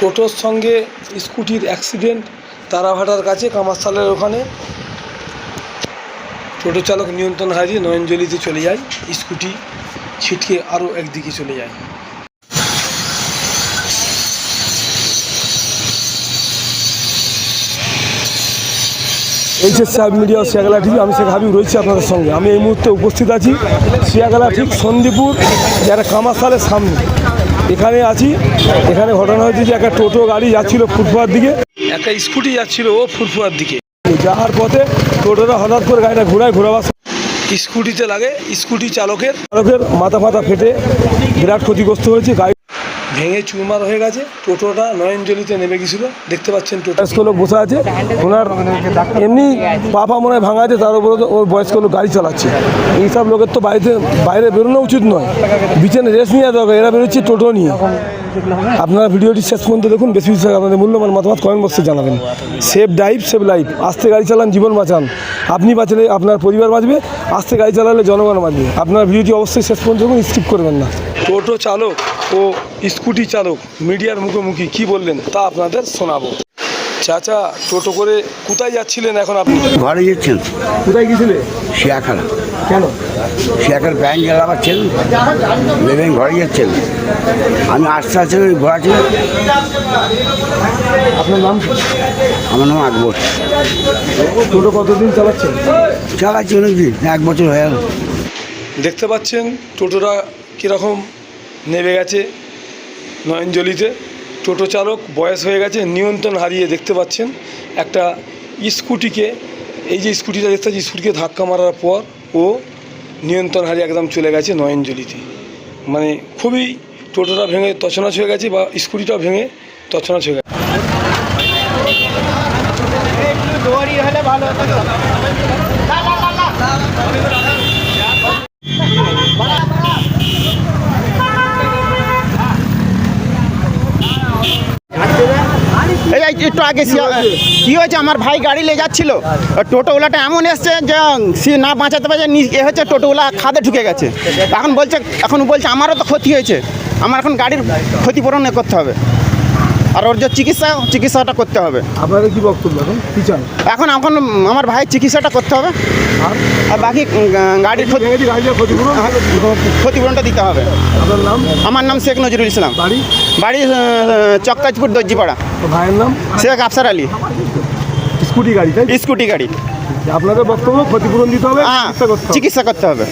টোটোর সঙ্গে স্কুটির অ্যাক্সিডেন্ট তারাভাটার কাছে কামারশালের ওখানে। টোটো চালক নিয়ন্ত্রণ হারিয়ে নয়নজলিতে চলে যায়, স্কুটি ছিটকে আরও একদিকে চলে যায়। এইচএস সাহেব মিডিয়া ও শিয়াগালা টিভি, আমি শেখ হাবিব রয়েছি আপনাদের সঙ্গে। আমি এই মুহূর্তে উপস্থিত আছি শিয়াগালা ঠিক সন্দীপুর, যারা কামারশালের সামনে। এখানে আছি। এখানে ঘটনা হয়েছে যে একটা টোটো গাড়ি যাচ্ছিল ফুটপাথ দিকে। একটা স্কুটি যাচ্ছিল ও ফুটপাথ দিকে। যাওয়ার পথে টোটোটা হঠাৎ করে গাড়িটা ঘোরায় ঘোরাবার স্কুটিতে লাগে স্কুটি চালকের। চালকের মাথা ফাতা ফেটে বিরাট ক্ষতিগ্রস্ত হয়েছে। গাড়ি ভেঙে চুরমার হয়ে গেছে, টোটোটা নয়নজলিতে নেমে গেছিল, দেখতে পাচ্ছেন টোটো। লোক বসে আছে, ওনার এমনি পাপা মনে হয় ভাঙা আছে তার উপরে ওর বয়স্ক লোক গাড়ি চালাচ্ছে। এইসব লোকের তো বাড়িতে, বাইরে বেরোনো উচিত নয়। বিছানে রেস্ট নিয়ে দরকার এরা বেরোচ্ছে টোটো নিয়ে। আপনারা ভিডিওটি শেষ পর্যন্ত দেখুন, বেশি বেশি আপনাদের মূল্যবান মতামত কমেন্ট বক্সে জানাবেন। সেফ ড্রাইভ সেভ লাইফ, আস্তে গাড়ি চালান, জীবন বাঁচান। আপনি বাঁচলে আপনার পরিবার বাঁচবে, আস্তে গাড়ি চালালে জনগণ বাঁচবে। আপনার ভিডিওটি অবশ্যই শেষ পর্যন্ত দেখুন স্কিপ করবেন না। টোটো চালক ও স্কুটি চালক মিডিয়ার মুখোমুখি কি বললেন তা আপনাদের শোনাবো। চাচা টোটো করে কোথায় যাচ্ছিলেন এখন আপনি? ঘরে যাচ্ছেন কোথায় গেছিলেন শিয়াখানা। কেন? শিয়াখার ব্যাংক গেল আবার ছেলে ভেবেন ঘরে যাচ্ছেন আমি আস্তে আস্তে ওই ঘোরা ছিল। আপনার নাম? আমার নাম আকবর। টোটো কতদিন চালাচ্ছেন? চালাচ্ছি অনেক দিন এক বছর হয়ে গেল। দেখতে পাচ্ছেন টোটোটা কীরকম? নেমে গেছে নয়নজলিতে। টোটো চালক বয়স হয়ে গেছে, নিয়ন্ত্রণ হারিয়ে দেখতে পাচ্ছেন একটা স্কুটিকে। এই যে স্কুটিটা দেখতে পাচ্ছি, স্কুটিকে ধাক্কা মারার পর ও নিয়ন্ত্রণ হারিয়ে একদম চলে গেছে নয়নজলিতে। মানে খুবই টোটোটা ভেঙে তছনছ হয়ে গেছে বা স্কুটিটা ভেঙে তছনছ হয়ে গেছে। এই একটু আগে কি হয়েছে? আমার ভাই গাড়ি নিয়ে যাচ্ছিল। টোটোওয়ালাটা এমন এসছে যে সে না বাঁচাতে পারে এ হচ্ছে টোটোওয়ালা খাদে ঢুকে গেছে। এখন বলছে এখন বলছে আমারও তো ক্ষতি হয়েছে। আমার এখন গাড়ির ক্ষতিপূরণ করতে হবে। আর ওর যে চিকিৎসা চিকিৎসাটা করতে হবে। আপনাদের কি বক্তব্য এখন? কী চান? এখন এখন আমার ভাইয়ের চিকিৎসাটা করতে হবে। আর? বাকি গাড়ির গাড়িটা ক্ষতিপূরণটা দিতে হবে। আপনার নাম? আমার নাম শেখ নজরুল ইসলাম। বাড়ি? বাড়ি আহ, চক্কাজপুর দর্জিপাড়া। ভাইয়ের নাম? শেখ আফসার আলী। স্কুটি গাড়ি তাই স্কুটি গাড়ি। আপনাদের বক্তব্য ক্ষতিপূরণ দিতে হবে হ্যাঁ হবে। চিকিৎসা করতে হবে।